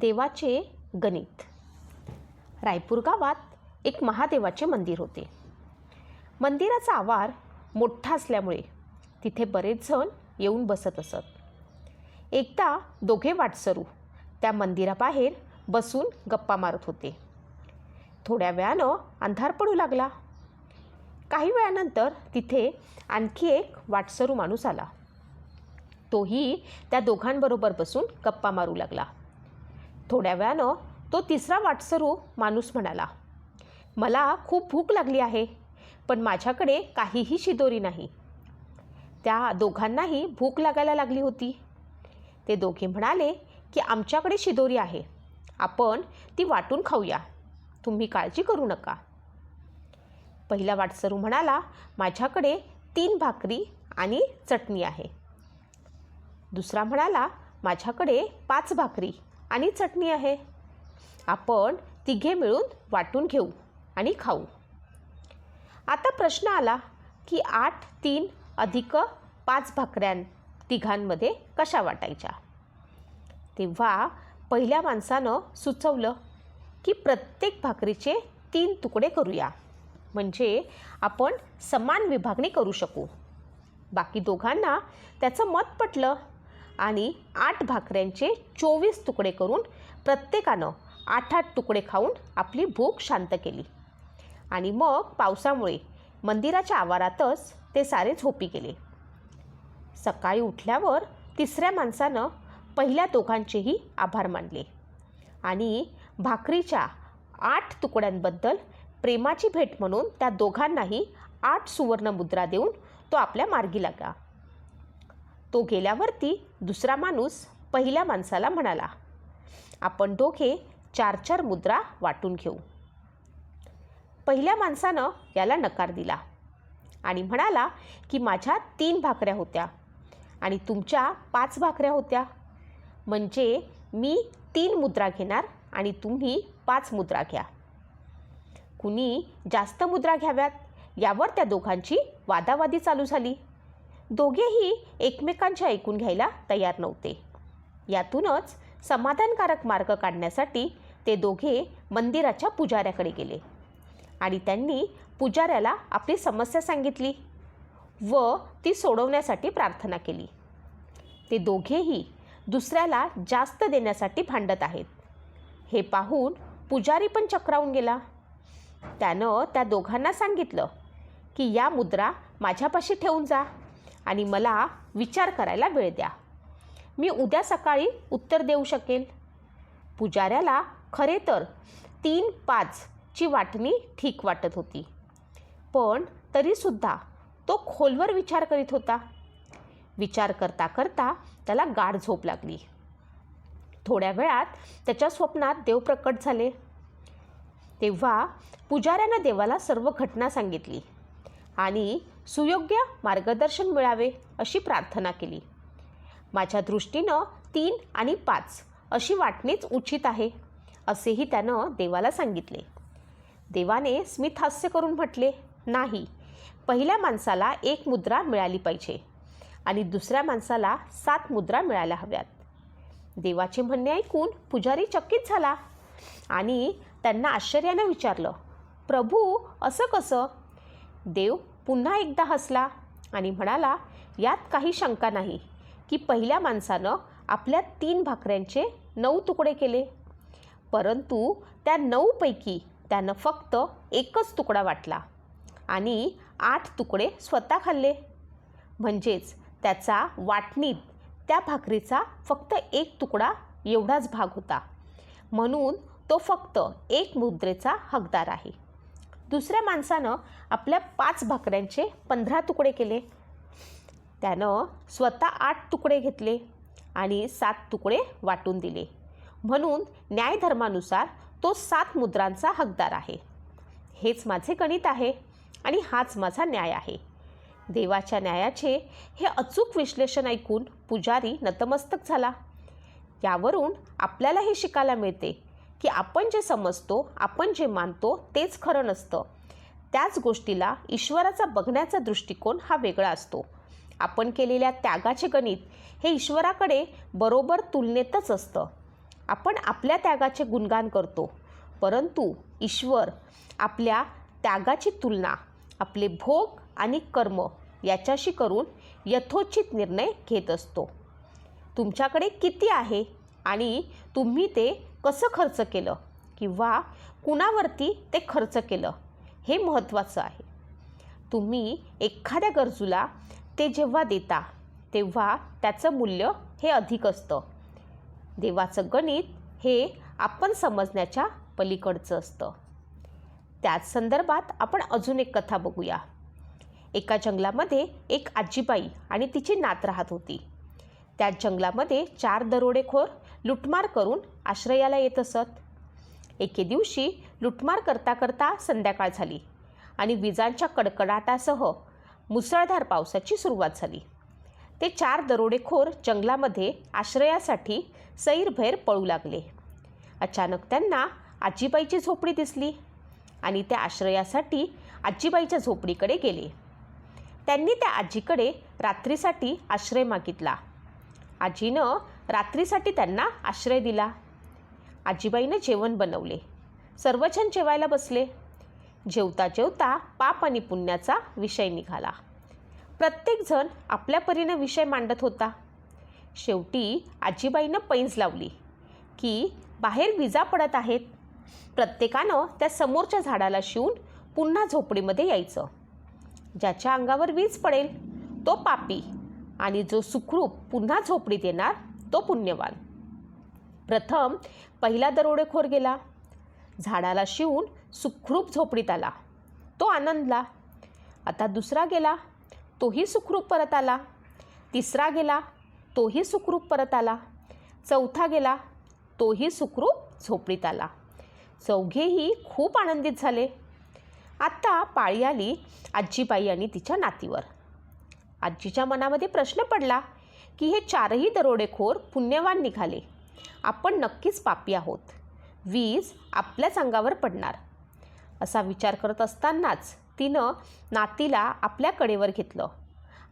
देवाचे गणित. रायपूर गावात एक महादेवाचे मंदिर होते. मंदिराचा आवार मोठा असल्यामुळे तिथे बरेच जण येऊन बसत असत. एकदा दोघे वाटसरू त्या मंदिराबाहेर बसून गप्पा मारत होते. थोड्या वेळानं अंधार पडू लागला. काही वेळानंतर तिथे आणखी एक वाटसरू माणूस आला. तोही त्या दोघांबरोबर बसून गप्पा मारू लागला. थोड्या वेळानं तो तिसरा वाटसरू माणूस म्हणाला मला खूप भूक लागली आहे पण माझ्याकडे काहीही शिदोरी नाही. त्या दोघांनाही भूक लागायला लागली होती ते दोघे म्हणाले की आमच्याकडे शिदोरी आहे. आपण ती वाटून खाऊया. तुम्ही काळजी करू नका पहिला वाटसरू म्हणाला माझ्याकडे तीन भाकरी आणि चटणी आहे दुसरा म्हणाला माझ्याकडे पाच भाकरी. आणि चटणी आहे. आपण तिघे मिळून वाटून घेऊ आणि खाऊ. आता प्रश्न आला की आठ तीन अधिक पाच भाकऱ्यां तिघांमध्ये कशा वाटायच्या? तेव्हा पहिल्या माणसानं सुचवलं की प्रत्येक भाकरीचे तीन तुकडे करूया. म्हणजे आपण समान विभागणी करू शकू. बाकी दोघांना त्याचं मत पटलं. आणि आठ भाकऱ्यांचे चोवीस तुकडे करून प्रत्येकानं आठ आठ तुकडे खाऊन आपली भूक शांत केली. आणि मग पावसामुळे मंदिराच्या आवारातच ते सारे झोपी गेले. सकाळी उठल्यावर तिसऱ्या माणसानं पहिल्या दोघांचेही आभार मानले आणि भाकरीच्या आठ तुकड्यांबद्दल प्रेमाची भेट म्हणून त्या दोघांनाही आठ सुवर्ण मुद्रा देऊन तो आपल्या मार्गी लागला. तो गेल्यावरती दुसरा माणूस पहिल्या माणसाला म्हणाला आपण दोघे चार चार मुद्रा वाटून घेऊ. पहिल्या माणसानं याला नकार दिला आणि म्हणाला की माझ्या तीन भाकऱ्या होत्या आणि तुमच्या पाच भाकऱ्या होत्या. म्हणजे मी तीन मुद्रा घेणार आणि तुम्ही पाच मुद्रा घ्या. कुणी जास्त मुद्रा घ्याव्यात? यावर त्या दोघांची वादावादी चालू झाली. दोघेही एकमेकांचे ऐकून घ्यायला तयार नव्हते. यातूनच समाधानकारक मार्ग काढण्यासाठी ते दोघे मंदिराच्या पुजाऱ्याकडे गेले आणि त्यांनी पुजाऱ्याला आपली समस्या सांगितली व ती सोडवण्यासाठी प्रार्थना केली. ते दोघेही दुसऱ्याला जास्त देण्यासाठी भांडत आहेत. हे पाहून पुजारी पण चक्रावून गेला. त्यानं त्या दोघांना सांगितलं की या मुद्रा माझ्यापाशी ठेवून जा. आणि मला विचार करायला वेळ द्या. मी उद्या सकाळी उत्तर देऊ शकेल. पुजाऱ्याला खरे तर तीन पाचची वाटणी ठीक वाटत होती. पण तरीसुद्धा तो खोलवर विचार करीत होता. विचार करता करता त्याला गाढ झोप लागली. थोड्या वेळात त्याच्या स्वप्नात देव प्रकट झाले. तेव्हा पुजाऱ्यानं देवाला सर्व घटना सांगितली. आणि सुयोग्य मार्गदर्शन मिळावे अशी प्रार्थना केली. माझ्या दृष्टीनं तीन आणि पाच अशी वाटणीच उचित आहे असेही त्यानं देवाला सांगितले. देवाने स्मित हास्य करून म्हटले नाही पहिल्या माणसाला एक मुद्रा मिळाली पाहिजे आणि दुसऱ्या माणसाला सात मुद्रा मिळायला हव्यात. देवाचे म्हणणे ऐकून पुजारी चकित झाला आणि त्यांना आश्चर्यानं विचारलं प्रभू असं कसं? देव पुन्हा एकदा हसला आणि म्हणाला यात काही शंका नाही की पहिल्या माणसानं आपल्या तीन भाकऱ्यांचे नऊ तुकडे केले. परंतु त्या नऊपैकी त्यानं फक्त एकच तुकडा वाटला आणि आठ तुकडे स्वतः खाल्ले. म्हणजेच त्याचा वाटणीत त्या भाकरीचा फक्त एक तुकडा एवढाच भाग होता. म्हणून तो फक्त एक मुद्रेचा हकदार आहे. दुसऱ्या माणसानं आपल्या पाच भाकऱ्यांचे पंधरा तुकडे केले. त्यानं स्वतः आठ तुकडे घेतले आणि सात तुकडे वाटून दिले. म्हणून न्यायधर्मानुसार तो सात मुद्रांचा हकदार आहे. हेच माझे गणित आहे आणि हाच माझा न्याय आहे. देवाच्या न्यायाचे हे अचूक विश्लेषण ऐकून पुजारी नतमस्तक झाला. यावरून आपल्याला हे शिकायला मिळते. की आपण जे समजतो आपण जे मानतो तेच खरं नसतं. त्याच गोष्टीला ईश्वराचा बघण्याचा दृष्टिकोन हा वेगळा असतो. आपण केलेल्या त्यागाचे गणित हे ईश्वराकडे बरोबर तुलनेतच असतं. आपण आपल्या त्यागाचे गुणगान करतो. परंतु ईश्वर आपल्या त्यागाची तुलना आपले भोग आणि कर्म याच्याशी करून यथोचित निर्णय घेत असतो. तुमच्याकडे किती आहे आणि तुम्ही ते कसं खर्च केलं किंवा कुणावरती ते खर्च केलं हे महत्त्वाचं आहे. तुम्ही एखाद्या गरजूला ते जेव्हा देता तेव्हा त्याचं मूल्य हे अधिक असतं. देवाचं गणित हे आपण समजण्याच्या पलीकडचं असतं. त्याच संदर्भात आपण अजून एक कथा बघूया. एका जंगलामध्ये एक आजीबाई आणि तिची नात राहत होती. त्या जंगलामध्ये चार दरोडेखोर लुटमार करून आश्रयाला येत असत. एके दिवशी लुटमार करता करता संध्याकाळ झाली आणि विजांच्या कडकडाटासह मुसळधार पावसाची सुरुवात झाली. ते चार दरोडेखोर जंगलामध्ये आश्रयासाठी सैरभैर पळू लागले. अचानक त्यांना आजीबाईची झोपडी दिसली आणि त्या आश्रयासाठी आजीबाईच्या झोपडीकडे गेले. त्यांनी त्या आजीकडे रात्रीसाठी आश्रय मागितला. आजीनं रात्रीसाठी त्यांना आश्रय दिला. आजीबाईनं जेवण बनवले. सर्वजण जेवायला बसले. जेवता जेवता पाप आणि पुण्याचा विषय निघाला. प्रत्येकजण आपल्या परीनं विषय मांडत होता. शेवटी आजीबाईनं पैंज लावली की बाहेर विजा पडत आहेत. प्रत्येकानं त्या समोरच्या झाडाला शिवून पुन्हा झोपडीमध्ये यायचं. ज्याच्या अंगावर वीज पडेल तो पापी आणि जो सुखरूप पुन्हा झोपडीत येणार तो पुण्यवान. प्रथम पहिला दरोडेखोर गेला. झाडाला शिवून सुखरूप झोपडीत आला. तो आनंदला. आता दुसरा गेला तोही सुखरूप परत आला. तिसरा गेला तोही सुखरूप परत आला. चौथा गेला तोही सुखरूप झोपडीत आला. चौघेही खूप आनंदित झाले. आत्ता पाळी आली आजीबाई आणि तिच्या नातीवर. आजीच्या मनामध्ये प्रश्न पडला की हे चारही दरोडेखोर पुण्यवान निघाले. आपण नक्कीच पापी आहोत. वीज आपल्याच अंगावर पडणार. असा विचार करत असतानाच तिनं नातीला आपल्या कडेवर घेतलं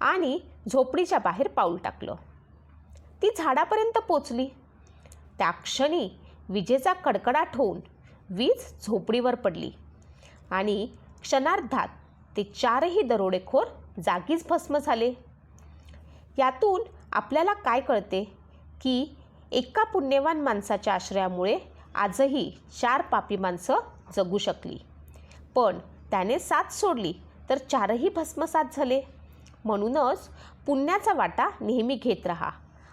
आणि झोपडीच्या बाहेर पाऊल टाकलं. ती झाडापर्यंत पोचली. त्या क्षणी विजेचा कडकडाट होऊन वीज झोपडीवर पडली आणि क्षणार्धात ते चारही दरोडेखोर जागीच भस्म झाले. यातून आपल्याला काय कळते? की एका पुण्यवान माणसाच्या आश्रयामुळे आजही चार पापी माणसं जगू शकली. पण त्याने साथ सोडली तर चारही भस्मसात झाले. म्हणूनच पुण्याचा वाटा नेहमी घेत राहा.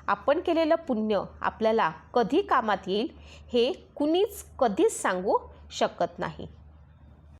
आपण केलेलं पुण्य आपल्याला कधी कामात येईल हे कुणीच कधीच सांगू शकत नाही.